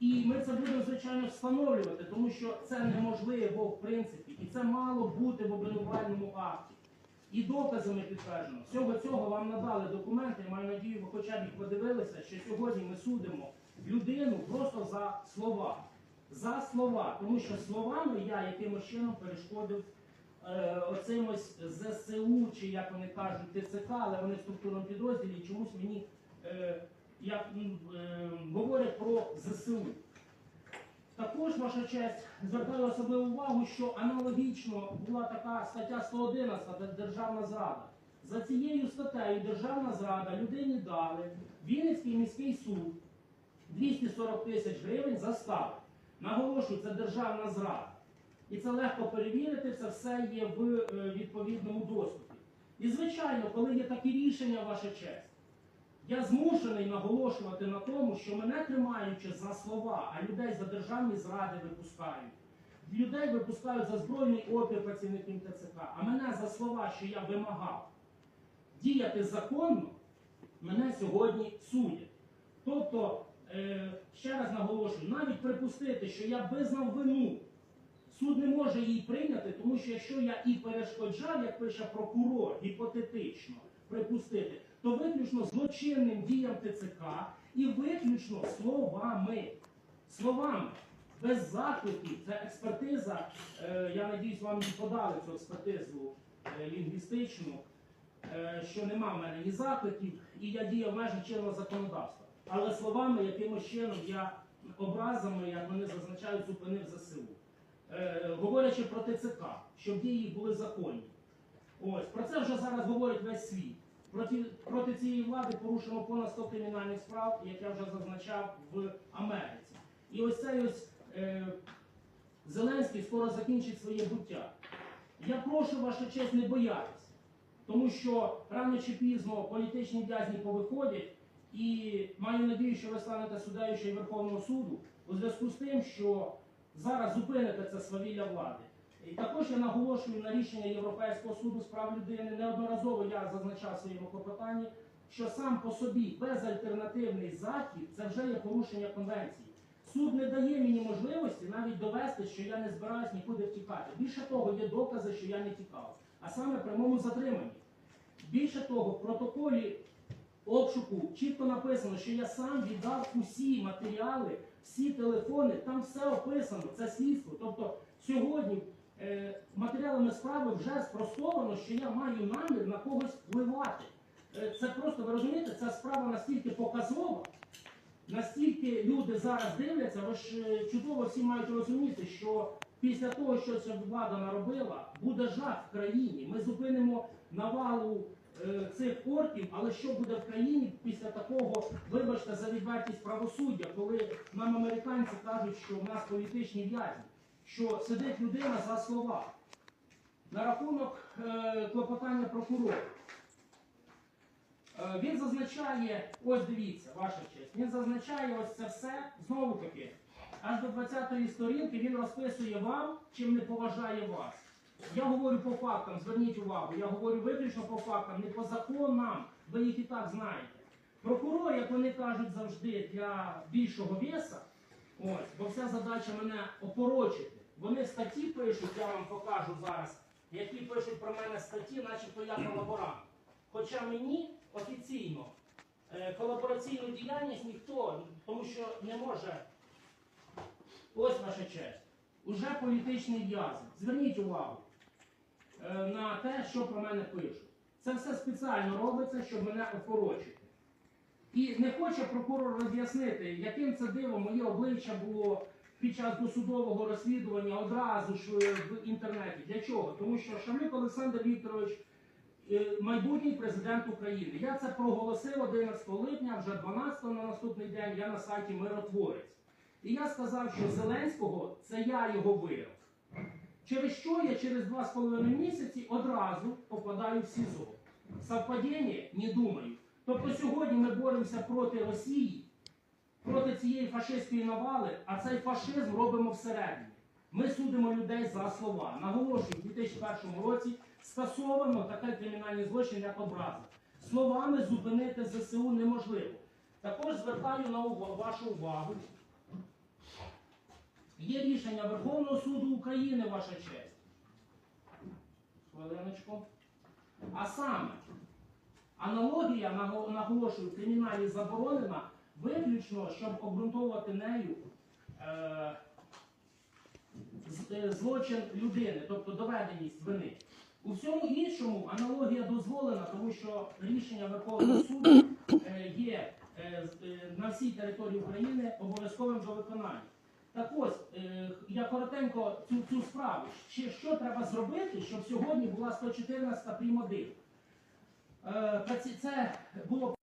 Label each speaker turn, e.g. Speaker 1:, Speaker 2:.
Speaker 1: І ми це будемо, звичайно, встановлювати, тому що це неможливо в принципі, і це мало бути в обвинувальному акті. І доказами підтверджено. Всього цього вам надали документи. Я маю надію, ви хоча б їх подивилися, що сьогодні ми судимо людину просто за слова. За слова. Тому що словами я якимось чином перешкодив е, оцим ось ЗСУ, чи як вони кажуть, ТЦК, але вони в структурному підрозділі і чомусь мені е, як, е, говорять про ЗСУ. Також, ваша честь, звертаю особливу увагу, що аналогічно була така стаття 111 державна зрада. За цією статтею державна зрада людині дали Вінницький міський суд 240 тисяч гривень застави. Наголошую, це державна зрада. І це легко перевірити, це все є в е, відповідному доступі. І звичайно, коли є такі рішення, ваша честь, я змушений наголошувати на тому, що мене тримаючи за слова, а людей за державні зради випускають. Людей випускають за збройний опір працівників ТЦК, а мене за слова, що я вимагав діяти законно, мене сьогодні судять. Тобто, е, ще раз наголошую, навіть припустити, що я визнав вину, суд не може її прийняти, тому що якщо я і перешкоджав, як пише прокурор, гіпотетично припустити, то виключно злочинним діям ТЦК і виключно словами. Словами. Без закликів, це експертиза. е, я надіюсь, вам подали цю експертизу е, лінгвістичну, е, що нема в мене ні закликів, і я діяв в межах чинного законодавства. Але словами, якимось чином я образами, як вони зазначають, зупинив ЗСУ. Е, говорячи про ТЦК, щоб дії були законні. Ось про це вже зараз говорить весь світ. Проти, проти цієї влади порушено понад 100 кримінальних справ, як я вже зазначав в Америці. І ось цей ось е, Зеленський скоро закінчить своє буття. Я прошу вашу честь не боятися, тому що рано чи пізно політичні в'язні повиходять, і маю надію, що ви станете й Верховного суду у зв'язку з тим, що зараз зупините це свавілля влади. І також я наголошую на рішення Європейського суду з прав людини. Неодноразово я зазначав своєму клопотанні, що сам по собі безальтернативний захід це вже є порушення конвенції. Суд не дає мені можливості навіть довести, що я не збираюсь нікуди втікати. Більше того, є докази, що я не тікав, а саме при моєму затриманні. Більше того, в протоколі обшуку чітко написано, що я сам віддав усі матеріали, всі телефони, там все описано, це слідство. Тобто сьогодні матеріалами справи вже спростовано, що я маю намір на когось впливати. Е, це просто, ви розумієте, ця справа настільки показова, настільки люди зараз дивляться, ви ж е, чудово всі мають розуміти, що після того, що ця влада наробила, буде жах в країні. Ми зупинимо навалу е, цих орків, але що буде в країні після такого, вибачте, за відвертість правосуддя, коли нам американці кажуть, що в нас політичні в'язні, що сидить людина за слова. На рахунок е, клопотання прокурора. Е, Він зазначає, ось дивіться, ваша честь, він зазначає ось це все, знову таки, аж до 20-ї сторінки він розписує вам, чим не поважає вас. Я говорю по фактам, зверніть увагу, я говорю виключно по фактам, не по законам, ви їх і так знаєте. Прокурор, як вони кажуть завжди, для більшого веса, ось, бо вся задача мене опорочити. Вони статті пишуть, я вам покажу зараз, які пишуть про мене статті, начебто я колаборант. Хоча мені офіційно е, колабораційну діяльність ніхто, тому що не може. Ось ваша честь. Уже політичний в'язень. Зверніть увагу е, на те, що про мене пишуть. Це все спеціально робиться, щоб мене опорочити. І не хоче прокурор роз'яснити, яким це дивом моє обличчя було під час досудового розслідування одразу ж е, в інтернеті. Для чого? Тому що Шамлюк Олександр Вікторович е, майбутній президент України. Я це проголосив 11 липня, вже 12 на наступний день я на сайті Миротворець. І я сказав, що Зеленського це я його вирив. Через що я через два з половиною місяці одразу попадаю в СІЗО. Совпадіння? Не думаю. Тобто сьогодні ми боремося проти Росії, проти цієї фашистської навали, а цей фашизм робимо всередині. Ми судимо людей за слова. Наголошую, у 2001 році скасовано такий кримінальний злочин, як образа. Словами зупинити ЗСУ неможливо. Також звертаю на увагу, вашу увагу Є рішення Верховного суду України, ваша честь. Хвилиночку. А саме, аналогія, наголошую, в криміналі заборонена виключно, щоб обґрунтовувати нею е, е, злочин людини, тобто доведеність вини. У всьому іншому аналогія дозволена, тому що рішення Верховного суду е, є е, на всій території України обов'язковим до виконання. Так ось, я коротенько цю, цю справу. Що треба зробити, щоб сьогодні була 114 прим. 1? Е, Це було